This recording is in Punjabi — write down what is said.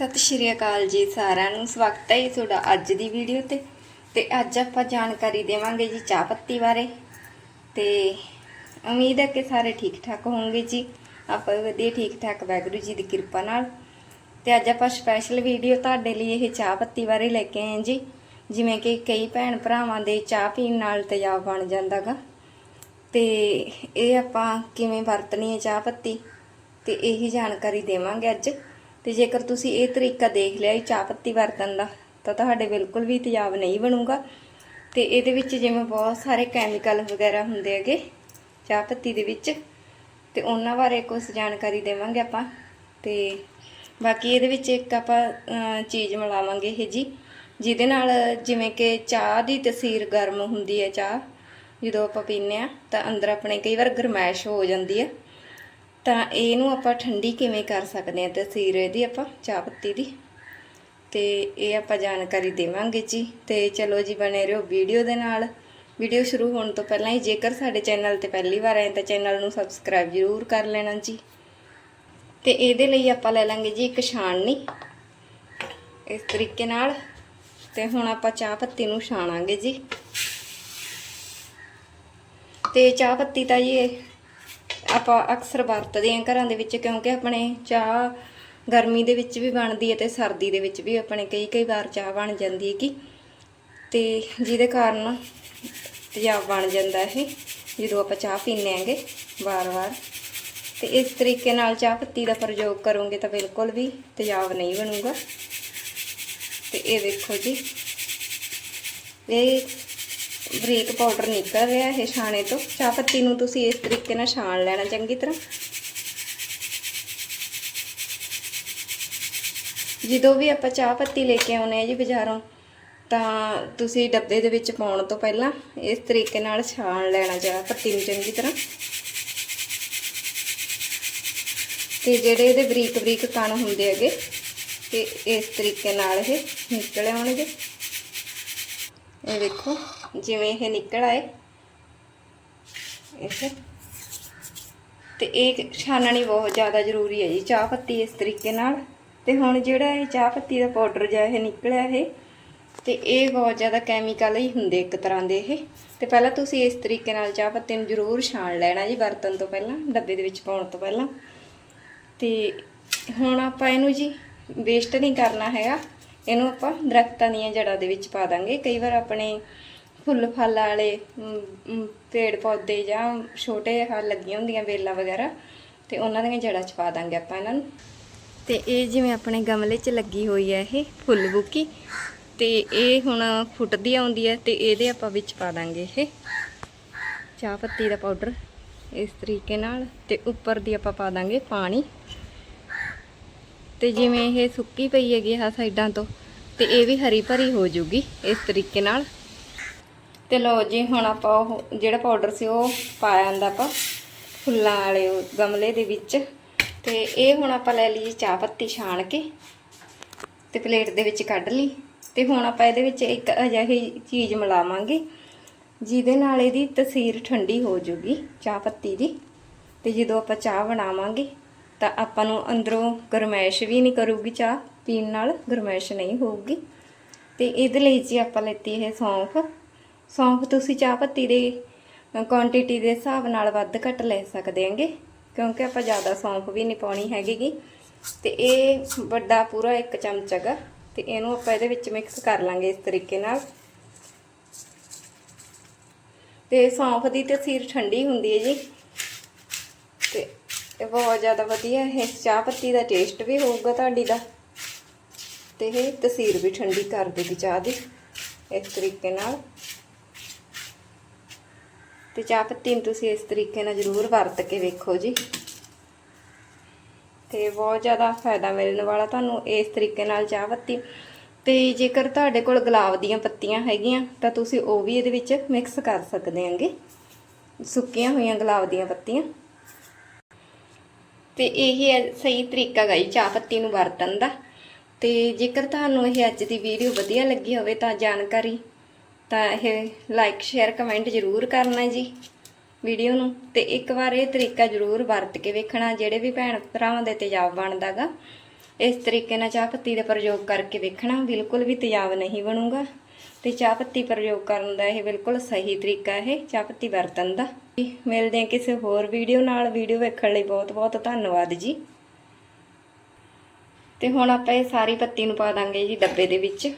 ਸਤਿ ਸ਼੍ਰੀ ਅਕਾਲ ਜੀ ਸਾਰਿਆਂ ਨੂੰ। ਸਵਾਗਤ ਹੈ ਜੀ ਤੁਹਾਡਾ ਅੱਜ ਦੀ ਵੀਡੀਓ ਤੇ। ਤੇ ਅੱਜ ਆਪਾਂ ਜਾਣਕਾਰੀ ਦੇਵਾਂਗੇ ਜੀ ਚਾਹ ਪੱਤੀ ਬਾਰੇ। ਤੇ ਉਮੀਦ ਹੈ ਕਿ ਸਾਰੇ ਠੀਕ ਠਾਕ ਹੋਣਗੇ ਜੀ। ਆਪਾਂ ਵੀ ਵਧੀਆ ਠੀਕ ਠਾਕ ਵਾਹਿਗੁਰੂ ਜੀ ਦੀ ਕਿਰਪਾ ਨਾਲ। ਤੇ ਅੱਜ ਆਪਾਂ ਸਪੈਸ਼ਲ ਵੀਡੀਓ ਤੁਹਾਡੇ ਲਈ ਇਹ ਚਾਹ ਪੱਤੀ ਬਾਰੇ ਲੈ ਕੇ ਆਏ ਜੀ। ਜਿਵੇਂ ਕਿ ਕਈ ਭੈਣ ਭਰਾਵਾਂ ਦੇ ਚਾਹ ਪੀਣ ਨਾਲ ਤੇਜ਼ਾਬ ਬਣ ਜਾਂਦਾਗਾ। ਤੇ ਇਹ ਆਪਾਂ ਕਿਵੇਂ ਵਰਤਣੀ ਹੈ ਚਾਹ ਪੱਤੀ? ਤੇ ਇਹੀ ਜਾਣਕਾਰੀ ਦੇਵਾਂਗੇ ਅੱਜ। ਤੇ ਜੇਕਰ ਤੁਸੀਂ ਇਹ ਤਰੀਕਾ ਦੇਖ ਲਿਆ ਇਹ ਚਾਹ ਪੱਤੀ ਵਰਤਣ ਦਾ, ਤਾਂ ਤੁਹਾਡੇ ਬਿਲਕੁਲ ਵੀ ਤੇਜ਼ਾਬ ਨਹੀਂ ਬਣੂਗਾ। ਤੇ ਇਹਦੇ ਵਿੱਚ ਜਿਵੇਂ ਬਹੁਤ ਸਾਰੇ ਕੈਮੀਕਲ ਵਗੈਰਾ ਹੁੰਦੇ ਹੈਗੇ, ਚਾਹ ਪੱਤੀ ਦੇ ਵਿੱਚ, ਤੇ ਉਹਨਾਂ ਬਾਰੇ ਕੁਝ ਜਾਣਕਾਰੀ ਦੇਵਾਂਗੇ ਆਪਾਂ। ਤੇ ਬਾਕੀ ਇਹਦੇ ਵਿੱਚ ਇੱਕ ਆਪਾਂ ਚੀਜ਼ ਮਿਲਾਵਾਂਗੇ ਇਹ ਜੀ, ਜਿਹਦੇ ਨਾਲ ਜਿਵੇਂ ਕਿ ਚਾਹ ਦੀ ਤਸੀਰ ਗਰਮ ਹੁੰਦੀ ਹੈ ਚਾਹ, ਜਦੋਂ ਆਪਾਂ ਪੀਂਦੇ ਆ ਤਾਂ ਅੰਦਰ ਆਪਣੇ ਕਈ ਵਾਰ ਗਰਮੈਸ਼ ਹੋ ਜਾਂਦੀ ਹੈ। ਤਾਂ ਇਹਨੂੰ ਆਪਾਂ ਠੰਡੀ ਕਿਵੇਂ ਕਰ ਸਕਦੇ ਆ ਤਸੀਰ ਇਹਦੀ ਆਪਾਂ ਚਾਹ ਪੱਤੀ ਦੀ। ਤੇ ਇਹ ਆਪਾਂ ਜਾਣਕਾਰੀ ਦੇਵਾਂਗੇ ਜੀ। ਤੇ ਚਲੋ ਜੀ, ਬਣੇ ਰਹੋ ਵੀਡੀਓ ਦੇ ਨਾਲ। ਵੀਡੀਓ ਸ਼ੁਰੂ ਹੋਣ ਤੋਂ ਪਹਿਲਾਂ ਹੀ ਜੇਕਰ ਸਾਡੇ ਚੈਨਲ ਤੇ ਪਹਿਲੀ ਵਾਰ ਆਏ ਤਾਂ ਚੈਨਲ ਨੂੰ ਸਬਸਕ੍ਰਾਈਬ ਜ਼ਰੂਰ ਕਰ ਲੈਣਾ ਜੀ। ਤੇ ਇਹਦੇ ਲਈ ਆਪਾਂ ਲੈ ਲਾਂਗੇ ਜੀ ਇੱਕ ਛਾਣਨੀ। ਇਸ ਤਰੀਕੇ ਨਾਲ। ਤੇ ਹੁਣ ਆਪਾਂ ਚਾਹ ਪੱਤੀ ਨੂੰ ਛਾਣਾਂਗੇ ਜੀ। ਤੇ ਚਾਹ ਪੱਤੀ ਤਾਂ ਜੀ ਆਪਾਂ ਅਕਸਰ ਵਰਤਦੇ ਹਾਂ ਘਰਾਂ ਦੇ ਵਿੱਚ ਕਿਉਂਕਿ ਆਪਣੇ ਚਾਹ ਗਰਮੀ ਦੇ ਵਿੱਚ ਵੀ ਬਣਦੀ ਹੈ ਤੇ ਸਰਦੀ ਦੇ ਵਿੱਚ ਵੀ ਆਪਣੇ ਕਈ ਕਈ ਵਾਰ ਚਾਹ ਬਣ ਜਾਂਦੀ ਹੈ ਕਿ ਤੇ ਜਿਹਦੇ ਕਾਰਨ ਤੇਜ਼ਾਬ ਬਣ ਜਾਂਦਾ ਇਹ, ਜਦੋਂ ਆਪਾਂ ਚਾਹ ਪੀਂਦੇ ਆਂਗੇ ਵਾਰ-ਵਾਰ ਤੇ ਇਸ ਤਰੀਕੇ ਨਾਲ ਚਾਹ ਪੱਤੀ ਦਾ ਪ੍ਰਯੋਗ ਕਰੋਗੇ ਤਾਂ ਬਿਲਕੁਲ ਵੀ ਤੇਜ਼ਾਬ ਨਹੀਂ ਬਣੂਗਾ। ਤੇ ਇਹ ਦੇਖੋ ਜੀ, ਇਹ ਬਰੀਕ ਪਾਊਡਰ ਨਿਕਲ ਰਿਹਾ ਇਹ ਛਾਣੇ ਤੋਂ। ਚਾਹ ਪੱਤੀ ਨੂੰ ਤੁਸੀਂ ਇਸ ਤਰੀਕੇ ਨਾਲ ਛਾਣ ਲੈਣਾ ਚੰਗੀ ਤਰ੍ਹਾਂ। ਜਦੋਂ ਵੀ ਆਪਾਂ ਚਾਹ ਪੱਤੀ ਲੈ ਕੇ ਆਉਨੇ ਆ ਜੀ ਬਾਜ਼ਾਰੋਂ, ਤਾਂ ਤੁਸੀਂ ਡੱਬੇ ਦੇ ਵਿੱਚ ਪਾਉਣ ਤੋਂ ਪਹਿਲਾਂ ਇਸ ਤਰੀਕੇ ਨਾਲ ਛਾਣ ਲੈਣਾ ਚਾਹ ਪੱਤੀ ਨੂੰ ਚੰਗੀ ਤਰ੍ਹਾਂ। ਤੇ ਜਿਹੜੇ ਇਹਦੇ ਬਰੀਕ ਬਰੀਕ ਕਣ ਹੁੰਦੇ ਹੈਗੇ, ਤੇ ਇਸ ਤਰੀਕੇ ਨਾਲ ਇਹ ਨਿਕਲ ਆਉਣਗੇ। ਇਹ ਦੇਖੋ ਜਿਵੇਂ ਇਹ ਨਿਕਲ ਆਏ। ਇਹ ਤੇ ਇਹ ਛਾਨਣੀ ਬਹੁਤ ਜ਼ਿਆਦਾ ਜ਼ਰੂਰੀ ਹੈ ਜੀ, ਚਾਹ ਪੱਤੀ ਇਸ ਤਰੀਕੇ ਨਾਲ। ਤੇ ਹੁਣ ਜਿਹੜਾ ਇਹ ਚਾਹ ਪੱਤੀ ਦਾ ਪਾਊਡਰ ਜਿਹਾ ਇਹ ਨਿਕਲਿਆ ਇਹ, ਤੇ ਇਹ ਬਹੁਤ ਜ਼ਿਆਦਾ ਕੈਮੀਕਲ ਹੀ ਹੁੰਦੇ ਇੱਕ ਤਰ੍ਹਾਂ ਦੇ ਇਹ। ਤੇ ਪਹਿਲਾਂ ਤੁਸੀਂ ਇਸ ਤਰੀਕੇ ਨਾਲ ਚਾਹ ਪੱਤੀ ਨੂੰ ਜ਼ਰੂਰ ਛਾਣ ਲੈਣਾ ਜੀ ਵਰਤਣ ਤੋਂ ਪਹਿਲਾਂ, ਡੱਬੇ ਦੇ ਵਿੱਚ ਪਾਉਣ ਤੋਂ ਪਹਿਲਾਂ। ਤੇ ਹੁਣ ਆਪਾਂ ਇਹਨੂੰ ਜੀ ਵੇਸਟ ਨਹੀਂ ਕਰਨਾ ਹੈਗਾ। ਇਹਨੂੰ ਆਪਾਂ ਦਰਖਤਾਂ ਦੀਆਂ ਜੜ੍ਹਾਂ ਦੇ ਵਿੱਚ ਪਾ ਦਾਂਗੇ। ਕਈ ਵਾਰ ਆਪਣੇ ਫੁੱਲ ਫਲ ਵਾਲੇ ਪੇੜ ਪੌਦੇ ਜਾਂ ਛੋਟੇ ਹ ਲੱਗੀਆਂ ਹੁੰਦੀਆਂ ਵੇਲਾਂ ਵਗੈਰਾ, ਤੇ ਉਹਨਾਂ ਦੀਆਂ ਜੜ੍ਹਾਂ 'ਚ ਪਾ ਦਾਂਗੇ ਆਪਾਂ ਇਹਨਾਂ ਨੂੰ। ਤੇ ਇਹ ਜਿਵੇਂ ਆਪਣੇ ਗਮਲੇ 'ਚ ਲੱਗੀ ਹੋਈ ਹੈ ਇਹ ਫੁੱਲ ਬੁੱਕੀ, ਤੇ ਇਹ ਹੁਣ ਫੁੱਟਦੀ ਆਉਂਦੀ ਹੈ ਤੇ ਇਹਦੇ ਆਪਾਂ ਵਿੱਚ ਪਾ ਦਾਂਗੇ ਇਹ ਚਾਹ ਪੱਤੀ ਦਾ ਪਾਊਡਰ ਇਸ ਤਰੀਕੇ ਨਾਲ, ਤੇ ਉੱਪਰ ਦੀ ਆਪਾਂ ਪਾ ਦਾਂਗੇ ਪਾਣੀ। ਤੇ ਜਿਵੇਂ ਇਹ ਸੁੱਕੀ ਪਈ ਹੈਗੀ ਆ ਸਾਈਡਾਂ ਤੋਂ, ਤੇ ਇਹ ਵੀ ਹਰੀ ਭਰੀ ਹੋ ਜੂਗੀ ਇਸ ਤਰੀਕੇ ਨਾਲ। ਤੇ ਲਓ ਜੀ, ਹੁਣ ਆਪਾਂ ਉਹ ਜਿਹੜਾ ਪਾਊਡਰ ਸੀ ਉਹ ਪਾਇਆ ਜਾਂਦਾ ਆਪਾਂ ਫੁੱਲਾਂ ਵਾਲੇ ਗਮਲੇ ਦੇ ਵਿੱਚ। ਤੇ ਇਹ ਹੁਣ ਆਪਾਂ ਲੈ ਲਈ ਚਾਹ ਪੱਤੀ ਛਾਣ ਕੇ ਤੇ ਪਲੇਟ ਦੇ ਵਿੱਚ ਕੱਢ ਲਈ। ਤੇ ਹੁਣ ਆਪਾਂ ਇਹਦੇ ਵਿੱਚ ਇੱਕ ਅਜਿਹੀ ਚੀਜ਼ ਮਿਲਾਵਾਂਗੇ, ਜਿਹਦੇ ਨਾਲ ਇਹਦੀ ਤਸੀਰ ਠੰਡੀ ਹੋ ਜੂਗੀ ਚਾਹ ਪੱਤੀ ਦੀ। ਤੇ ਜਦੋਂ ਆਪਾਂ ਚਾਹ ਬਣਾਵਾਂਗੇ ਤਾਂ ਆਪਾਂ ਨੂੰ ਅੰਦਰੋਂ ਗਰਮੈਸ਼ ਵੀ ਨਹੀਂ ਕਰੂਗੀ ਚਾਹ, ਪੀਣ ਨਾਲ ਗਰਮੈਸ਼ ਨਹੀਂ ਹੋਊਗੀ। ਤੇ ਇਹਦੇ ਲਈ ਜੀ ਆਪਾਂ ਲੈਤੀ ਇਹ ਸੌਂਫ। ਸੌਂਫ ਤੁਸੀਂ ਚਾਹ ਪੱਤੀ ਦੇ ਕੁਆਂਟੀਟੀ ਦੇ ਹਿਸਾਬ ਨਾਲ ਵੱਧ ਘੱਟ ਲੈ ਸਕਦੇ ਹਾਂਗੇ, ਕਿਉਂਕਿ ਆਪਾਂ ਜ਼ਿਆਦਾ ਸੌਂਫ ਵੀ ਨਹੀਂ ਪਾਉਣੀ ਹੈਗੀ ਤੇ ਇਹ ਵੱਡਾ ਪੂਰਾ ਇੱਕ ਚਮਚ ਹੈਗਾ, ਤੇ ਇਹਨੂੰ ਆਪਾਂ ਇਹਦੇ ਵਿੱਚ ਮਿਕਸ ਕਰ ਲਾਂਗੇ ਇਸ ਤਰੀਕੇ ਨਾਲ। ਤੇ ਸੌਂਫ ਦੀ ਤਸੀਰ ਠੰਡੀ ਹੁੰਦੀ ਹੈ ਜੀ। ਇਹ ਬਹੁਤ ਜ਼ਿਆਦਾ ਵਧੀਆ ਇਹ ਚਾਹ ਪੱਤੀ ਦਾ ਟੇਸਟ ਵੀ ਹੋਊਗਾ ਤੁਹਾਡੀ ਦਾ। ਤੇ ਇਹ ਤਸੀਰ ਵੀ ਠੰਡੀ ਕਰ ਦੇਗੀ ਚਾਹ ਦੀ, ਇਸ ਤਰੀਕੇ ਨਾਲ। ਤੇ ਚਾਹ ਪੱਤੀ ਨੂੰ ਤੁਸੀਂ ਇਸ ਤਰੀਕੇ ਨਾਲ ਜ਼ਰੂਰ ਵਰਤ ਕੇ ਵੇਖੋ ਜੀ। ਤੇ ਬਹੁਤ ਜ਼ਿਆਦਾ ਫਾਇਦਾ ਮਿਲਣ ਵਾਲਾ ਤੁਹਾਨੂੰ ਇਸ ਤਰੀਕੇ ਨਾਲ ਚਾਹ ਪੱਤੀ। ਤੇ ਜੇਕਰ ਤੁਹਾਡੇ ਕੋਲ ਗੁਲਾਬ ਦੀਆਂ ਪੱਤੀਆਂ ਹੈਗੀਆਂ, ਤਾਂ ਤੁਸੀਂ ਉਹ ਵੀ ਇਹਦੇ ਵਿੱਚ ਮਿਕਸ ਕਰ ਸਕਦੇ ਆਂਗੇ ਸੁੱਕੀਆਂ ਹੋਈਆਂ ਗੁਲਾਬ ਦੀਆਂ ਪੱਤੀਆਂ। ਤੇ ਇਹ ਹੈ ਸਹੀ ਤਰੀਕਾ ਗਾ ਜੀ, ਚਾਹ ਪੱਤੀ ਨੂੰ ਵਰਤਣ ਦਾ। ਤੇ ਜੇਕਰ ਤੁਹਾਨੂੰ ਇਹ ਅੱਜ ਦੀ ਵੀਡੀਓ ਵਧੀਆ ਲੱਗੀ ਹੋਵੇ ਤਾਂ ਜਾਣਕਾਰੀ, ਤਾਂ ਇਹ ਲਾਈਕ ਸ਼ੇਅਰ ਕਮੈਂਟ ਜ਼ਰੂਰ ਕਰਨਾ ਜੀ ਵੀਡੀਓ ਨੂੰ। ਤੇ ਇੱਕ ਵਾਰ ਇਹ ਤਰੀਕਾ ਜ਼ਰੂਰ ਵਰਤ ਕੇ ਵੇਖਣਾ, ਜਿਹੜੇ ਵੀ ਭੈਣ ਭਰਾਵਾਂ ਦੇ ਤੇਜ਼ਾਬ ਬਣਦਾਗਾ ਇਸ ਤਰੀਕੇ ਨਾਲ ਚਾਹ ਪੱਤੀ ਦਾ ਪ੍ਰਯੋਗ ਕਰਕੇ ਵੇਖਣਾ, ਬਿਲਕੁਲ ਵੀ ਤੇਜ਼ਾਬ ਨਹੀਂ ਬਣੂਗਾ। ਤੇ ਚਾਹ ਪੱਤੀ ਪ੍ਰਯੋਗ ਕਰਨ ਦਾ ਇਹ ਬਿਲਕੁਲ ਸਹੀ ਤਰੀਕਾ ਹੈ ਚਾਹ ਪੱਤੀ ਵਰਤਣ ਦਾ। ਮਿਲਦੇ ਹਾਂ ਕਿਸੇ ਹੋਰ ਵੀਡੀਓ ਨਾਲ। ਵੀਡੀਓ ਵੇਖਣ ਲਈ ਬਹੁਤ ਬਹੁਤ ਧੰਨਵਾਦ ਜੀ। ਤੇ ਹੁਣ ਆਪਾਂ ਇਹ ਸਾਰੀ ਪੱਤੀ ਨੂੰ ਪਾ ਦਾਂਗੇ ਜੀ ਡੱਬੇ ਦੇ ਵਿੱਚ।